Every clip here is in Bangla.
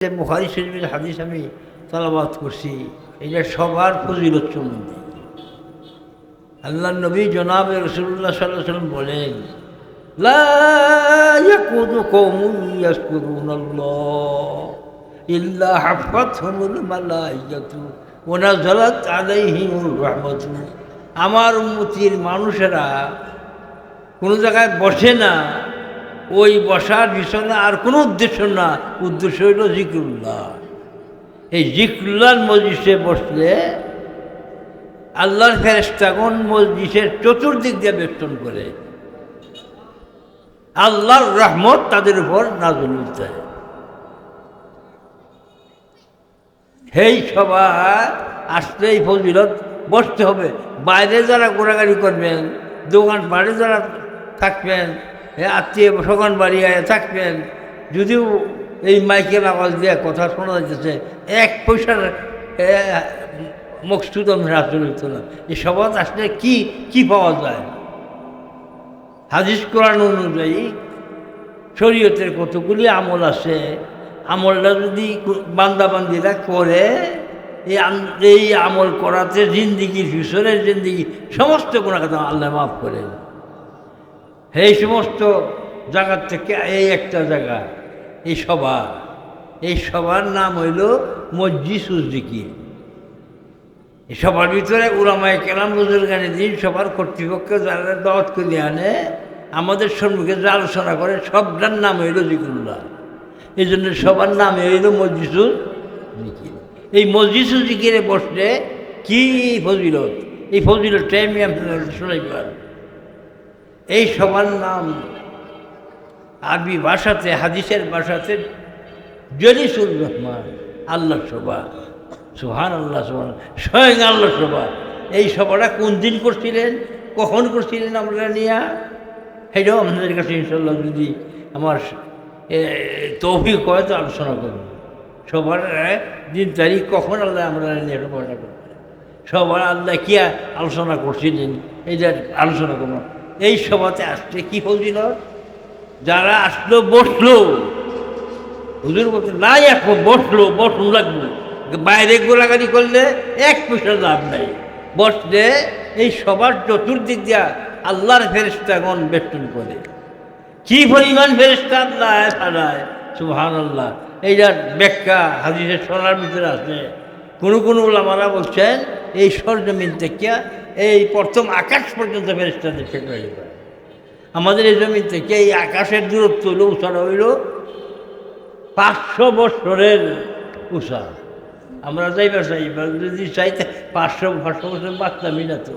যে মুখারি শরীফের হাদিস আমি তালাবাদ করছি, এটা সবার ফজিলত সম্বন্ধে। আল্লাহ নবী জনাবে রসুল্লাহ সাল্লাহ সাল্লাম বলেন আমার মতির মানুষেরা কোনো জায়গায় বসে না ওই বসার পিছনে আর কোনো উদ্দেশ্য না। উদ্দেশ্য হইল জিকুল্লাহ এই জিক্রুল্লাহ মসজিদে বসলে আল্লাহর ফেরেস্তাগণ মসজিদের চতুর্দিক দিয়ে বেষ্টন করে। আল্লাহর রহমত তাদের উপর নাজল হইতে সেই সভা আসলেই ফজিলত বসতে হবে। বাইরে যারা ঘোরাঘুরি করবেন দোকান বাড়ি যারা থাকবেন আত্মীয় সকান বাড়ি আয় থাকবেন যদিও এই মাইকের আওয়াজ দিয়ে কথা শোনা যাচ্ছে এক পয়সার মকসুদ আমরা আসলে হইতো না। এই সবাদ আসলে কি কি পাওয়া যায়? হাদিস কোরআন অনুযায়ী শরীয়তের কতগুলি আমল আছে আমলটা যদি বান্দাবান্দিরা করে এই এই আমল করাতে জিন্দিগির ফিউচারের জিন্দিগি, সমস্ত গুণাগত আল্লাহ মাফ করেন এই সমস্ত জায়গার থেকে এই একটা জায়গা, এই সভা এই সভার নাম হইল মসজিদ সুজদিকি এই সবার ভিতরে উলামায় কেলাম বুজুর্গানি দিন সবার কর্তৃপক্ষ যারা দাওয়াত করে আনে, আমাদের সম্মুখে যা আলোচনা করে, সবটার নাম হইল জিকুল্লাহ এই জন্য সবার নাম হইল মসজিদুল জিকির এই মসজিদুল জিকিরে বসলে কি ফজিলত? এই ফজিলতটাই আমি শোনাই পারি এই সবার নাম আরবি ভাষাতে, হাদিসের ভাষাতে জলিসুর রহমান, আল্লাহ সভা সুহান আল্লাহ সুহান স্বয়ং আল্লাহ সভা এই সভাটা কোন দিন করছিলেন? কখন করছিলেন আমরা নিয়া? সেটাও আপনাদের কাছে ইনশাল্লাহ যদি আমার তৌফিক হয় তো আলোচনা করব। সবার দিন, তারিখ কখন আল্লাহ আমরা নিয়ে সভাটা সবার আল্লাহ কি আলোচনা করছিলেন? এইটা আলোচনা করব। এই সভাতে আসতে কি হয়েছিল যারা আসলো, বসল। হুজুর বলতে না এখন, বসল, বসুন লাগবে। বাইরে গোলাগাড়ি করলে এক পয়সা লাভ নাই। বসলে এই সবার চতুর্দিক দিয়া আল্লাহর ফেরিস্তাগণ বেষ্টন করে। কি পরিমাণ ফেরিস্তা আল্লাহ ছাড়ায় সুহান আল্লাহ এইটার ব্যাখ্যা হাদিসের সোনার ভিতরে আছে। কোনো কোনো ওলামারা বলছেন, এই সরজমিন থেকে এই প্রথম আকাশ পর্যন্ত ফেরিস্তাদের ফেলে যাবে আমাদের এই জমি থেকে এই আকাশের দূরত্ব হইল উষাটা হইল পাঁচশো বছরের উষা আমরা যাইবার চাই এবার যদি চাইতে পাঁচশো পাঁচশো বছর বাঁচতামই না তো।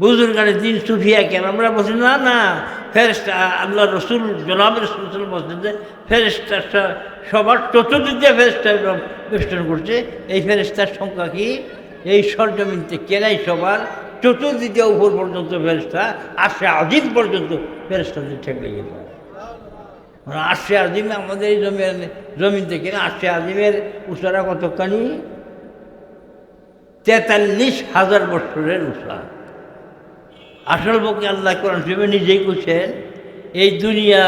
বুজুর্গানে দিন সুফিয়া কেন? আমরা বলছি, না না ফেরেস্তা আল্লাহ রসুল, জনাব রসুল বলছেন যে ফেরেস্তা স- সবার চতুর্দিক দিয়ে ফেরেস্তা বেষ্টন করছে। এই ফেরেস্তার সংখ্যা কি? এই সরজমিনতে থেকে নাই সবার চতুর্দিক উপর পর্যন্ত ফেরেস্তা আসে আজিম পর্যন্ত ফেরেস্তাদের ঠেকলে গেছে আশে আজিম আমাদের এই জমির জমিন থেকে আশে আজিমের উষারা কতখানি? তেতাল্লিশ হাজার বছরের উষা আসল পক্ষে আল্লাহ কোরআন শরীফে নিজেই করছেন এই দুনিয়া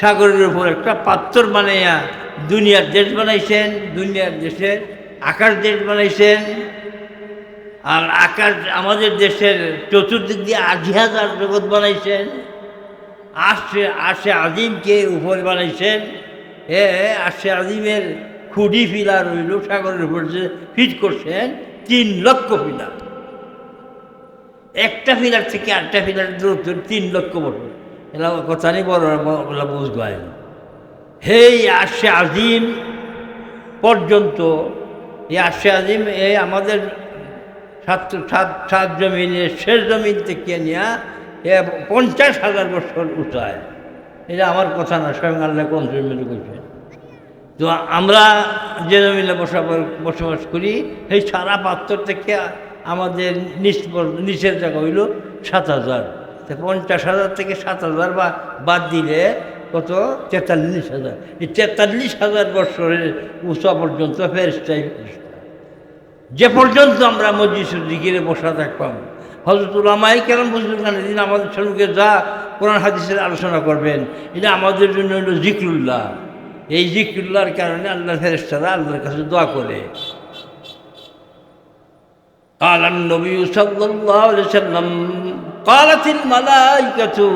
সাগরের উপর একটা পাত্তর বানাইয়া দুনিয়ার দেশ বানাইছেন, দুনিয়ার দেশের আকাশ দেশ বানাইছেন আর আকাশ আমাদের দেশের চতুর্দিক দিয়ে আশি হাজার জগৎ বানাইছেন আসে আসে আজিমকে উপরে বানাইছেন এ আসে আজিমের খুঁড়ি ফিলার রইল, সাগরের উপর যে ফিট করছেন তিন লক্ষ ফিলার একটা ফিলার থেকে আটটা ফিলার দূরত্ব তিন লক্ষ বছর। এলা কথা নেই, বড় বুঝব হেই আসে আজিম পর্যন্ত এই আসে আজিম এই আমাদের সাত সাত জমিনের শেষ জমিন থেকে নিয়ে এ পঞ্চাশ হাজার বছর উঠায় এটা আমার কথা না, স্বয়ং আল্লাহ কোন জমিনে করছেন তো আমরা যে জমিনে বসবাস বসবাস করি, সেই সারা পাত্র থেকে আমাদের নিচ নিচের জায়গা হইল সাত হাজার। পঞ্চাশ হাজার থেকে সাত হাজার বা বাদ দিলে কত তেতাল্লিশ হাজার এই তেতাল্লিশ হাজার বছরের উঁচা পর্যন্ত ফেরস্টাই যে পর্যন্ত আমরা মসজিদ দিকে বসা থাকতাম হজরতুল আমাই কেন বুঝলেন দিন আমাদের সঙ্গে যা কোরআন হাদিসের আলোচনা করবেন এটা আমাদের জন্য হলো জিকরুল্লাহ এই জিকিরুল্লাহর কারণে আল্লাহ ফেরেস্তারা আল্লাহর কাছে দোয়া করে قال النبي صلى الله عليه وسلم কালাতিল মালাইকাতু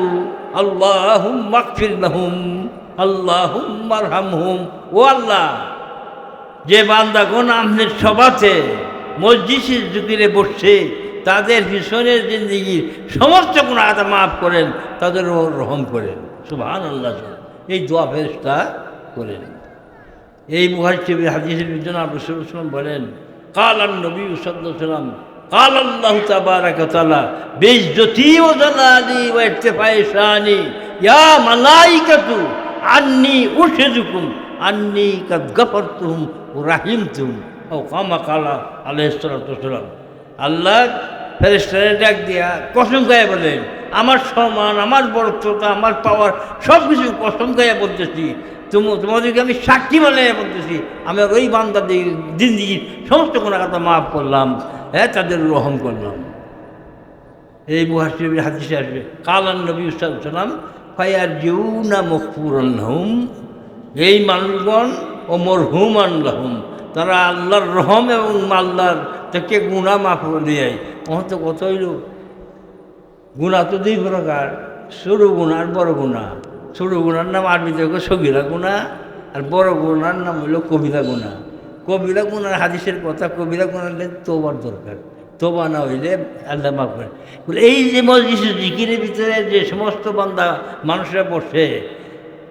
আল্লাহুম মাগফির লাহুম আল্লাহুম মারহামহুম ও আল্লাহ, যে বান্দাগণ আমনের সভাতে মসজিদের জুকিরে বসছে, তাদের পিছনের জিন্দিগির সমস্ত কোনো আদা মাফ করেন, তাদের ও রহম করেন। সুভান আল্লাহ এই দোয়া ফেরসটা করেন। এই মুহাজ হাদিসের পিছনে আবু সাল্লাম বলেন কালাম নবী সাল্লাহ সাল্লাম কাল আল্লাহ তাবারাকাতালা বেজ্জতি ও জালালি ও ইরতিফায়ে শানি ইয়া মালাইকাতু, আন্নি উশহিদুকুম আন্নি কাদ গফরতুহুম, ও কামা কালা সালাতু ওয়াসসালাম আল্লাহ ফেরেশতারে ডাক দিয়া কসম গায়ে বলেন আমার সম্মান, আমার বড়ত্বতা আমার পাওয়ার সব কিছু কসম গায়ে বলতেছি। তুমি, তোমাদেরকে আমি সাক্ষী বলে বলতেছি। আমি ওই বান্দা দিন দিন সমস্ত কোনো কথা মাফ করলাম। হ্যাঁ তাদের রহম করলাম। এই মুহাসিবের হাদিসে আসবে কালান নবী সাল্লাম ফায়ার জিউ না মকফুর হুম এই মানুষগণ ও মরহুম আল্লাহম তারা আল্লাহর রহম এবং আল্লাহর থেকে গুণা মাফ দেয় তো কত হইল? গুণা তো দুই প্রকার, সরু গুণা আর বড় গুণা সরু গুণার নাম আরবিতে সগিরা গুণা আর বড় গুণার নাম হইল কবিতা গুণা কবিরা গুণার হাদিসের কথা কবিরা হলে তোবার দরকার। তোবা না হইলে আল্লাহ মাফ করে বলে, এই যে মসজিদ জিকিরের ভিতরে যে সমস্ত বান্দা মানুষরা বসে,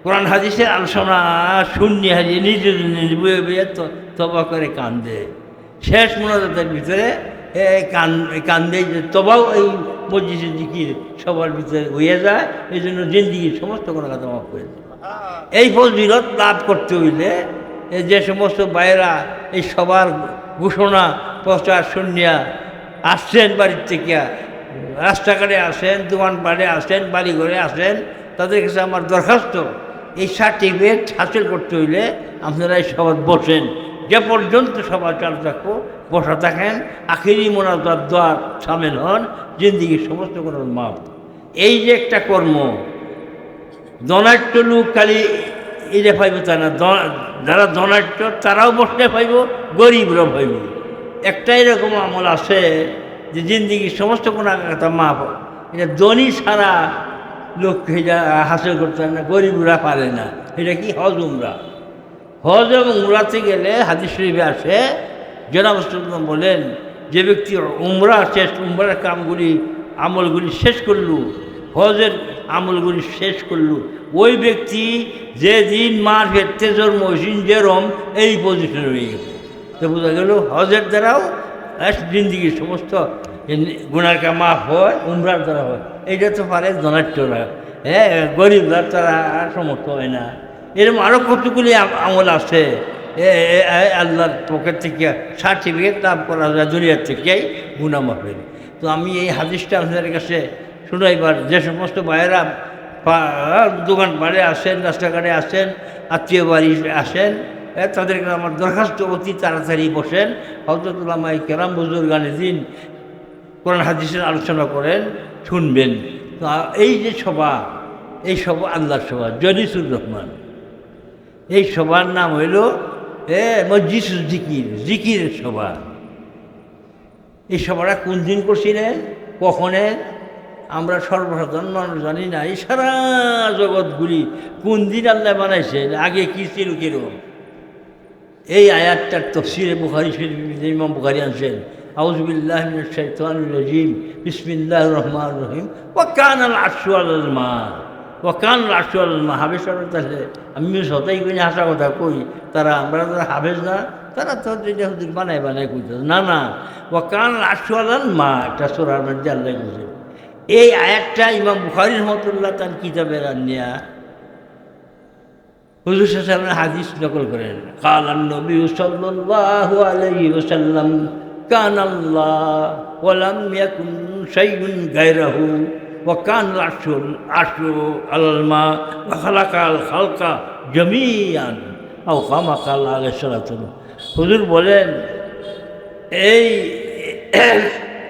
কোরআন হাদিসের আলোচনা শূন্য হাজিয়ে নিজে বয়ে বয়ে তবা করে কান্দে। শেষ মোনাজাতের ভিতরে কান, কান্দে যে তবাও এই মসজিদে জিকির সবার ভিতরে হয়ে যায় এই জন্য জিন্দিগির সমস্ত কোনো কথা মাফ করে এই ফজিলত লাভ করতে হইলে যে সমস্ত বাইরা এই সবার ঘোষণা, প্রচার, শুনিয়া আসছেন বাড়ির থেকে রাস্তাঘাটে আসেন, দোকানপাটে আসেন বাড়ি ঘরে আসেন, তাদের কাছে আমার দরখাস্ত। এই সার্টিফিকেট হাসিল করতে হইলে আপনারা এই সবার বসেন। যে পর্যন্ত সবার চালু থাকব, বসা থাকেন, আখিরি মোনাজাত দোয়ার সামিল হন, জিন্দিগির সমস্ত কোনো মাপ এই যে একটা কর্ম দনাট্য লোক খালি এলে পাইব তা না যারা দনাট্য তারাও বসলে পাইব গরিবরা পাইব একটা এরকম আমল আছে যে জিন্দিগির সমস্ত কোনো একটা মাপ এটা ধনী ছাড়া লোক হাসিল করতে না, গরিবরা পারে না। এটা কি হজ উমরা? হজ এবং উমরাতে গেলে হাদিস শরীফে আসে জনাব বলেন, যে ব্যক্তি উমরা, শেষ উমরার কামগুলি, আমলগুলি শেষ করলু, হজের আমলগুলি শেষ করলু। ওই ব্যক্তি যে দিন মার ফেরতে জন্ম হয়েছেন যেরম এই পজিশনে রয়ে গেছে তো বোঝা গেল, হজের দ্বারাও জিন্দিগির সমস্ত গুণার মাফ হয়, উমরার দ্বারা হয়। এইটা তো পারে ধনাট্যরা হ্যাঁ গরিবরা তারা সমর্থ হয় না। এরকম আরও কতগুলি আমল আছে। আল্লাহর পকেট থেকে সার্টিফিকেট লাভ করা যায়, দুনিয়ার থেকেই গুণা মাফের। তো আমি এই হাদিসটা আপনাদের কাছে শুনাইবার যে সমস্ত ভাইয়েরা পা- দোকান পাড়ে আসেন, রাস্তাঘাটে আসেন, আত্মীয় বাড়ি আসেন তাদেরকে আমার দরখাস্ত অতি তাড়াতাড়ি বসেন। হজরতুল্লামাই কেরাম বুজুর গানে দিন কোরআন হাদিসের আলোচনা করেন, শুনবেন। এই যে সভা, এই সভা আল্লাহর সভা, জলিসুর রহমান। এই সভার নাম হইল, এ মসজিদ জিকির, জিকিরের সভা। এই সভাটা কোন দিন করছিলেন? কখনে আমরা সর্বসাধারণ মানুষ জানি না, এই সারা জগৎগুলি কোন দিন আল্লাহ বানাইছে, আগে কি ছিল কীরকম? এই আয়াতটার তফসিরে বুখারি শরীফ, ইমাম বুখারি আনছেন আউজবিল্লাহ রাজিম, বিসমিল্লাহির রহমানির রহিম, ওয়া কানাল আরশু আলাল মা ওয়া কানাল আরশু আলাল মা হাবেশরা তাহলে আমি সদাই কই হাসা কথা কই, তারা, আমরা যারা হাবেজ না, তারা তো বানায় বানায় কইতে না না, ওয়া কানাল আরশু আলাল মা একটা সূরার মধ্যে আল্লাহ কইছে এই আয়াতটা ইমাম বুখারী রহমাতুল্লাহ তার কিতাবের আনিয়া হুজুর সাল্লাম হাদিস নকল করেন। কাল নবী সাল্লাল্লাহু আলাইহি ওয়াসাল্লাম কান আল্লাহ ওয়ালাম ইয়াকুন শাইউন গায়রাহু ওয়া কান আরশুল আরশু আলাল মা ওয়া খালাকাল খালকা জামিয়ান আও কামা কাল আলাইহিস সালাতু হুজুর বলেন, এই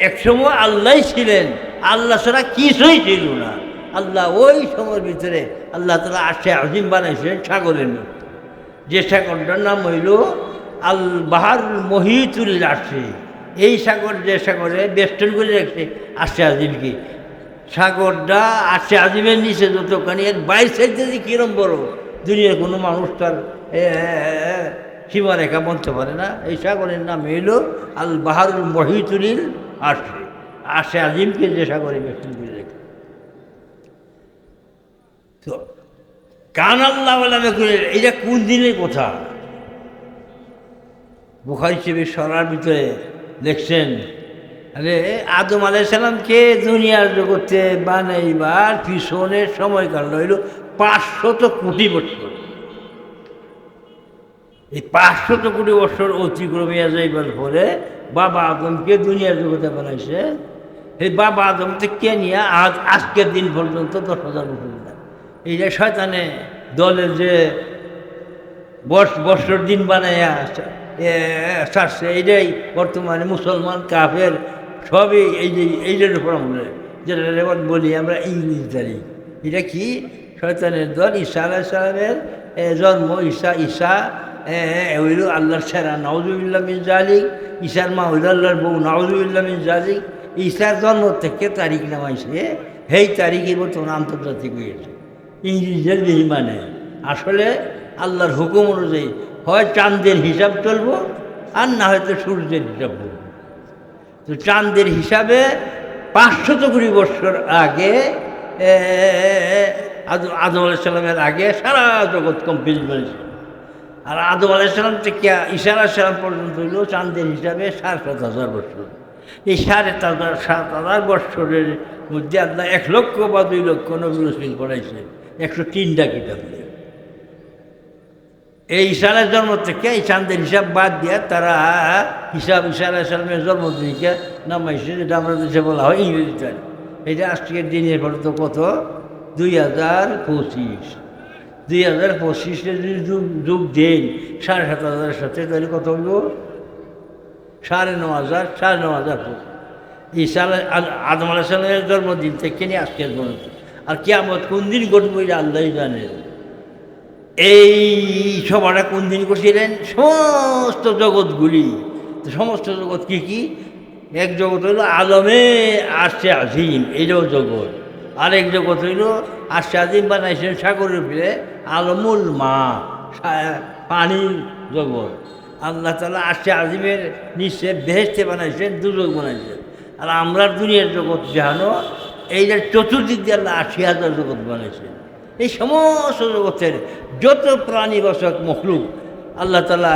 একসময় আল্লাহ ছিলেন আল্লাহ ছাড়া কিছুই ছিল না। আল্লাহ ওই সময়ের ভিতরে আল্লাহ তালা আসে আজিম বানাইছিলেন সাগরের মধ্যে। যে সাগরটার নাম হইল আল বাহার মহিতুল আসে এই সাগর যে সাগরে বেষ্টন করে রাখছে আসে আজিমকে। সাগরটা আসে আজিমের নিচে যতখানি, এর বাইর সাইডে যে কিরম বড়, দুনিয়ার কোনো মানুষ তার সীমারেখা বলতে পারে না। এই সাগরের নাম হইল আল বাহারুল মহিতুলিল আসে আসে আজিমকে যে সাগরে বেষ্টন করে রেখে। তো, কান আল্লাহ করে এটা কোন দিনের কথা? বুখারি চেপে সরার ভিতরে দেখছেন, আরে আদম আলাইসালামকে দুনিয়ার জগতে বানাইবার পিছনের সময়কাল হইল পাঁচশত কোটি বছর। এই পাঁচশত কোটি বছর অতিক্রমিয়া যাইবার পরে বাবা আদমকে দুনিয়ার জগতে বানাইছে। এই বাবা, আদম থেকে নিয়ে আজ আজকের দিন পর্যন্ত দশ হাজার বছর এই যে শয়তানে দলের যে বর্ষ বর্ষর দিন বানাইয়া ছাড়ছে এইটাই বর্তমানে মুসলমান, কাফের, সবই এই যে এইটার উপর আমরা যেটা বলি আমরা ইংলিশ তারিখ এটা কি? শয়তানের দল ঈশা আলাহ সালামের জন্ম ঈশা ঈশা হইল আল্লাহর সেরা নওজুবিল্লা মিন জালিক। ঈশার মা হইল আল্লাহর বউ নওজুবিল্লা মিন জালিক। ঈশার জন্ম থেকে তারিখ নামাইছে, সেই তারিখে বর্তমান আন্তর্জাতিক হয়েছে ইংরেজদের বেহিমানে আসলে আল্লাহর হুকুম অনুযায়ী হয় চাঁদের হিসাব চলব, আর না হয়তো সূর্যের হিসাব চলবো তো চাঁদের হিসাবে পাঁচশত কুড়ি বছর আগে আদম আলাইসাল্লামের আগে সারা জগৎ কমপ্লিট করেছে। আর আদম আলাইসাল্লাম থেকে ঈশা আলাইসাল্লাম পর্যন্ত হইল চাঁদের হিসাবে সাড়ে সাত হাজার বছর এই সাড়ে হাজার সাত হাজার বছরের মধ্যে আপনার এক লক্ষ বা দুই লক্ষ নবী রসুল পড়াইছে একশো তিনটা কিতাব এই ঈশানের জন্ম থেকে এই চাঁদের হিসাব বাদ দিয়ে তারা হিসাব ঈশা আলাইসালামের জন্মদিনকে নামাইছে, যেটা আমরা দেশে বলা হয় ইংরেজিতে। এটা আজকের দিনের পরে তো কত? দুই হাজার পঁচিশ। দুই হাজার পঁচিশে যদি যুগ যুগ দেন, সাড়ে সাত হাজারের সাথে তাহলে কত হইব? সাড়ে ন হাজার, সাড়ে ন হাজার ঈশা আদম আলাইসালামের জন্মদিন থেকে নিয়ে আজকের পর্যন্ত। আর কেমন কোন দিন ঘটবো এটা আল্লাহ জানেন এই সভাটা কোন দিন করছিলেন? সমস্ত জগৎগুলি। সমস্ত জগৎ কি কি? এক জগৎ হইল আলমে আসছে আজিম এইটাও জগৎ। আরেক জগৎ হইল আসছে আজিম বানাইছেন সাগরের ফিরে আলমুল মা পানির জগৎ। আল্লাহ তালা আসছে আজিমের নিচে বেহেস্তে বানাইছেন দুজক বানাইছেন। আর আমরা দুনিয়ার জগৎ জানো এইটার চতুর্দিক দিয়ে আল্লাহ আশি হাজার জগৎ বানাইছেন। এই সমস্ত জগতের যত প্রাণী বসক মখলুক, আল্লাহ তালা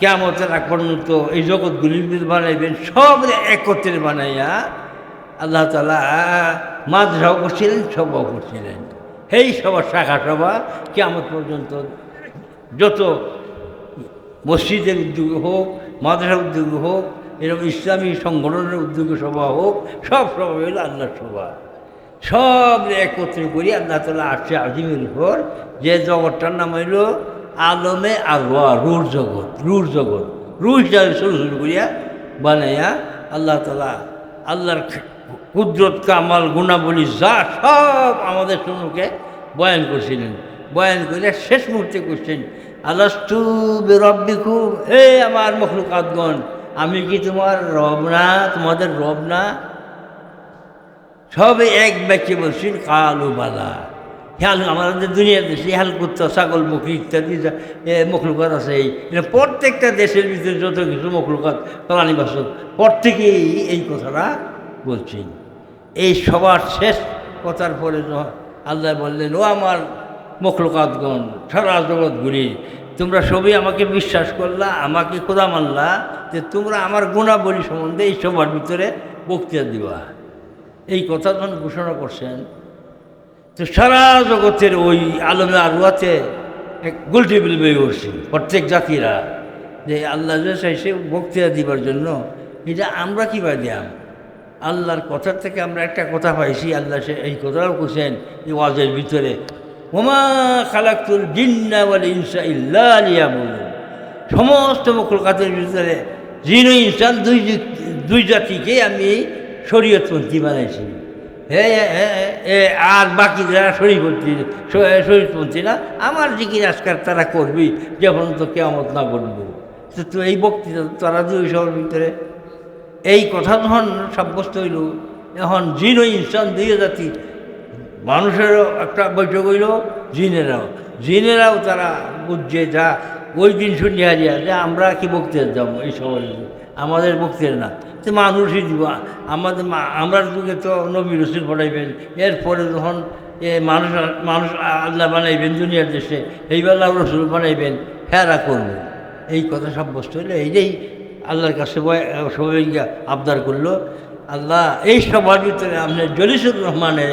কেমতের আগ পর্যন্ত এই জগৎগুলি বানাইবেন সব একত্রে বানাইয়া আল্লাহ তালা মাদ্রাসাও করছিলেন, সভাও করছিলেন। সেই সবার শাখা সভা কেমন পর্যন্ত যত মসজিদের উদ্যোগে হোক মাদ্রাসা উদ্যোগে হোক, এরকম ইসলামী সংগঠনের উদ্যোগে সভা হোক, সব সভা হইল আল্লাহর সভা। সব একত্রে করি আল্লাহ তালা আসছে আজিমের উপর যে জগৎটার নাম হইল আলমে আলোয়া রুর জগৎ রুর জগৎ। রু হিসাবে শুরু শুরু করিয়া বানাইয়া আল্লাহ তালা আল্লাহর কুদরত, কামাল, গুণাবলী, যা সব আমাদের সম্মুখে বয়ান করছিলেন। বয়ান করে শেষ মুহূর্তে করছেন। আলাস্তু বেরব্বিকু হে আমার মখলুকাতগণ, আমি কি তোমার রব না, তোমাদের রব না? সবে এক ব্যক্তি বলছেন, কালো বালা। খেয়াল আমাদের দুনিয়ার দেশে হেয়াল কুত্তা, ছাগল, মুখী ইত্যাদি মখলুকাত আছে এই। প্রত্যেকটা দেশের ভিতরে যত কিছু মখলুকাত, প্রাণী বাসক, প্রত্যেকেই এই কথাটা বলছেন। এই সবার শেষ কথার পরে আল্লাহ বললেন, ও আমার মখলুকাতগণ সারা ঘুরি তোমরা সবই আমাকে বিশ্বাস করলা, আমাকে খোদা মানলা যে তোমরা আমার গুণাবলী সম্বন্ধে এই সবার ভিতরে বক্তৃতা দিবা। এই কথা যখন ঘোষণা করছেন, তো সারা জগতের ওই আলমে আরুয়াতে এক গোলটি বিলবে উঠছে প্রত্যেক জাতিরা যে আল্লাহ চাইছে বক্তৃতা দিবার জন্য। এটা আমরা কীভাবে দিয়াম? আল্লাহর কথার থেকে আমরা একটা কথা পাইছি, আল্লাহ সে এই কথাও করছেন এই ওয়াজের ভিতরে ওমা খালাকুল জিন্না বলে ইনসা ইল্লা আলিয়া বলুন সমস্ত মকলকাতের ভিতরে জিন ইনসান দুই দুই জাতিকে আমি শরীয়তপন্থী বানাইছি। আর বাকি যারা শরীরপন্থী শরীরপন্থী না, আমার জিকির আজকার তারা করবি যখন তো কেমন না করব তো এই বক্তৃতা তারা দুই সবার ভিতরে। এই কথা যখন সাব্যস্ত হইল, এখন জিন ইনসান দুই জাতি মানুষেরও একটা বৈঠক হইল, জিনেরাও। জিনেরাও তারা বুঝছে যা, ওই দিন শুনিয়া হারিয়া যে আমরা কি বক্তৃতা যাব এই সবার আমাদের বক্তৃতা না। তো মানুষই দিব। আমাদের আমরার যুগে তো নবী রসুল পড়াইবেন এরপরে যখন এ মানুষ মানুষ আল্লাহ বানাইবেন দুনিয়ার দেশে এইবেলা রসুল বানাইবেন হেরা করবেন এই কথা সাব্যস্ত হইলে, এইটাই আল্লাহর কাছে সবাই আবদার করল। আল্লাহ, এই সবার ভিতরে আপনার জলিসুর রহমানের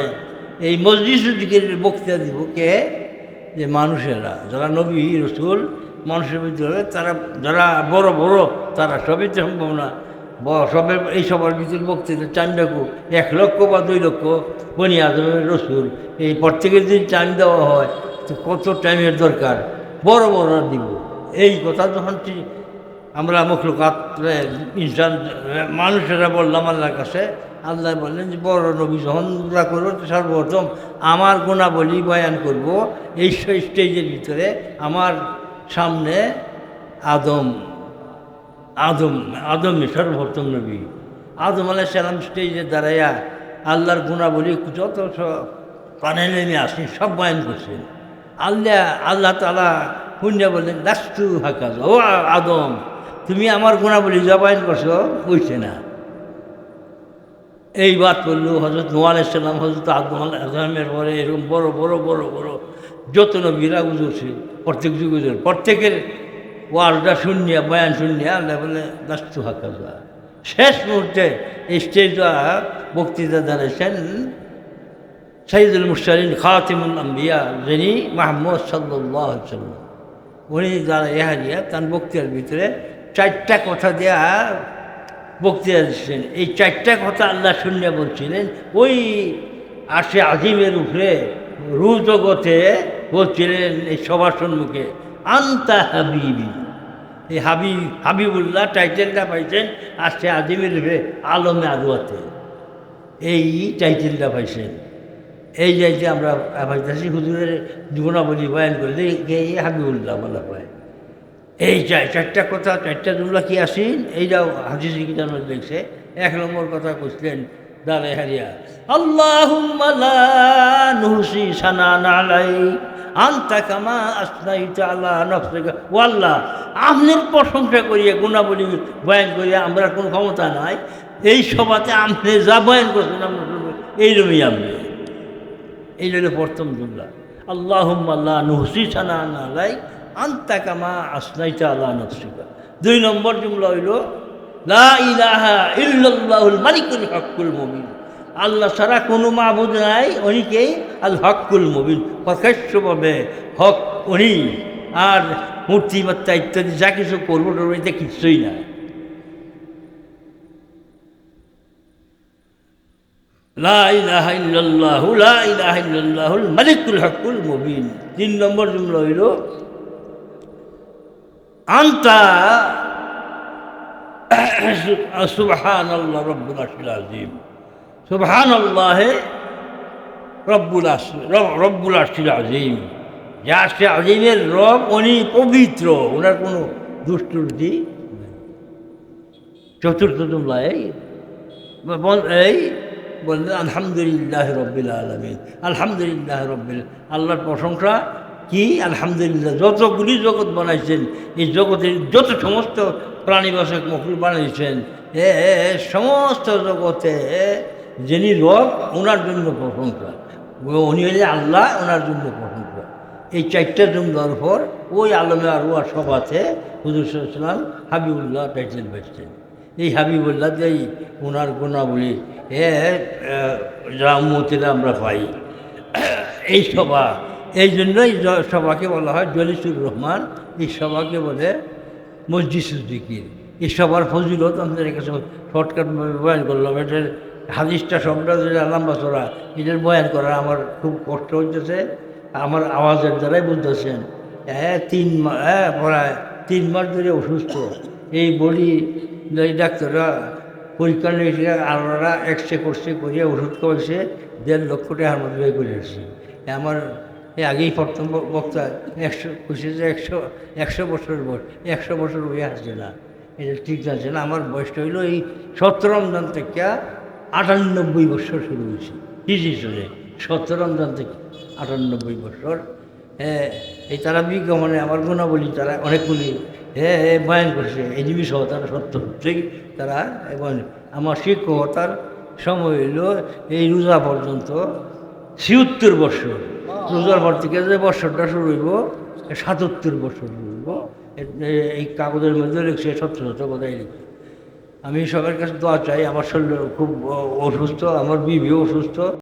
এই মসজিদ দিকে বক্তৃতা দিব কে? যে মানুষেরা, যারা নবী, রসুল, মানুষের ভিতরে তারা, যারা বড় বড়, তারা সবই তো সম্ভব না। ব- সবের এই সবার ভিতরে বক্তৃতা চান ডাকু এক লক্ষ বা দুই লক্ষ বনি আদমের রসুল এই প্রত্যেকের দিন চান দেওয়া হয়, তো কত টাইমের দরকার? বড় বড় দিব। এই কথা যখন আমরা মখলুকাত, ইনসান, মানুষেরা বললাম আল্লাহর কাছে আল্লাহ বললেন যে, বড় নবী যখন গুণা করব সর্বপ্রথম আমার গুণাবলী বয়ান করব। এই স্টেজের ভিতরে আমার সামনে আদম আদম আদম সর্বপ্রথম নবী। আদম আলাহ সালাম স্টেজে দাঁড়াইয়া আল্লাহর গুণাবলী যত পানে নেমে আসেন, সব বয়ান করছেন। আল্লাহ আল্লাহ তালা পুণ্য বললেন দাস্তু হাকাজ ও আদম, তুমি আমার গুণাবলী যা বয়ান করছ বুঝছে না। এই বাত করল হজরত নোয়াল ইসলাম হজরত আদম আজমের পরে এরকম বড় বড় বড় বড়, যত নবীরা বুঝছে প্রত্যেক যুগে। প্রত্যেকের ওয়ার্ডটা শুনিয়া, বয়ান শুনিয়া আল্লাহ বলে দাস্তু হাকাজা শেষ মুহূর্তে এই স্টেজটা বক্তৃতা দাঁড়িয়েছেন সাইদুল মুশারিন খাতিমুল আম্বিয়া, যিনি মাহমুদ সাল্লাহ উনি যারা ইহারিয়া তার বক্তৃতার ভিতরে চারটা কথা দেয়া বক্তৃতা দিচ্ছেন। এই চারটা কথা আল্লাহ শূন্য বলছিলেন। ওই আসে আজিমের উপরে রু জগতে বলছিলেন এই সবার সম্মুখে, আন্তা হাবিবি। এই হাবিব হাবিবুল্লাহ টাইটেলটা পাইছেন আসছে আজিমের উপরে আলমে আদুয়াতে এই টাইটেলটা পাইছেন। এই যাইতে আমরা পাইতেছি, হুজুরের গুণাবলী বয়ান করলে এই হাবিবুল্লাহ বলা পায় এই চার চারটা কথা, চারটা জুমলা কি আসেন এইটাও হাদিস কিতাবের দেখছে। এক নম্বর কথা কইছিলেন দাঁড়ে হারিয়া আল্লাহ নুহসি সানান আলাই, আন্তা কামা আসনাইতা আল্লাহ নফসিকা। ও আল্লাহ আমনের প্রশংসা করিয়া, গুণাবলী বয়ান করিয়া আমরা কোনো ক্ষমতা নাই। এই সভাতে আপনি যা বয়ান করছেন আমরা শুনব এইরকমই আপনি। এই জন্য প্রথম জুমলা আল্লাহ আল্লাহ নুহসি সানা আলাই আন্তা কামা আসনাইতা আল্লাহ নফসিকা। দুই নম্বর জুমলা হইল, লা ইলাহা ইল্লাল্লাহুল মালিকুল হকুল মুবিন। আল্লাহ ছাড়া কোনো মাহবুদ নাই উনিকেই আল হকুল মুবিন। প্রকাশ্যভাবে হক উনি, আর মূর্তি মাত্রা ইত্যাদি যা কিছু করব এতে কিছুই নাই। ইল্লাল্লাহুল মালিকুল হকুল মুবিন। তিন নম্বর জুমলা হইল আন্তা সুবহান আল্লাহ রব্বুল আশিল আজিম সুবহান আল্লাহে রব্বুল আশ রব্বুল আশিল আজিম যা সে আজিমের রব, উনি পবিত্র ওনার কোনো দুষ্টুটি চতুর্থ জুমলা এই এই বললেন, আলহামদুলিল্লাহ রব্বিল আলহামদুলিল্লাহ রব্বিল, আল্লাহর প্রশংসা কি? আলহামদুলিল্লাহ, যতগুলি জগৎ বানাইছেন, এই জগতের যত সমস্ত প্রাণীবাসক মকুল বানাইছেন, এ সমস্ত জগতে যিনি রব, ওনার জন্য প্রশংসা। উনি হলে আল্লাহ, ওনার জন্য প্রশংসা। এই চারটা জুমলার পর ওই আলমে আরোয়া সভাতে হুজুর হাবিবুল্লাহ টাইটেল বেসছেন এই হাবিবুল্লাহ এই ওনার গুণাবলী, এ রামমতিরা আমরা পাই। এই সভা এই জন্যই সভাকে বলা হয় জলিসুর রহমান। এই সভাকে বলে মসজিদ জিকির এই সবার ফজিলত আমাদের কাছে শর্টকাট বয়ান করলাম। এটার হাদিসটা সবটা যেটা লম্বা চড়া এটার বয়ান করা আমার খুব কষ্ট হইতেছে। আমার আওয়াজের দ্বারাই বুঝতেছেন। হ্যাঁ তিন হ্যাঁ প্রায় তিন মাস ধরে অসুস্থ। এই বলি ডাক্তাররা পরীক্ষা নিরীক্ষা আলাদা এক্সরে করছে করিয়া ওষুধ খাওয়াইছে। দেড় লক্ষ টাকার মধ্যে ব্যয় করে আসছি। আমার এই আগেই প্রথম বক্তা, একশো যে একশো একশো বছর বয়স, একশো বছর হয়ে আসছে না। এটা ঠিক আছে না, আমার বয়সটা হইল এই সত্তর রমজান থেকে আটানব্বই বছর শুরু হয়েছে। হিজি চলে সত্তর রমজান থেকে আটানব্বই বছর। হ্যাঁ এই তারা বিজ্ঞাপনে আমার গুণাবলী তারা অনেকগুলি হ্যাঁ হ্যাঁ বয়ান করছে, এই জিবি সহ তারা সত্য ঠিক তারা, এ, বয়ান, আমার শিক্ষকতার সময় হইল এই রোজা পর্যন্ত ছিয়াত্তর বছর। রোজার পর থেকে যে বছরটা শুরু হইব সাতাত্তর বছর হইব। এই কাগজের মধ্যে লিখছে সত্য সত্য কথাই লিখছে। আমি সবার কাছে দোয়া চাই, আমার শরীর খুব অসুস্থ, আমার বিবিও অসুস্থ।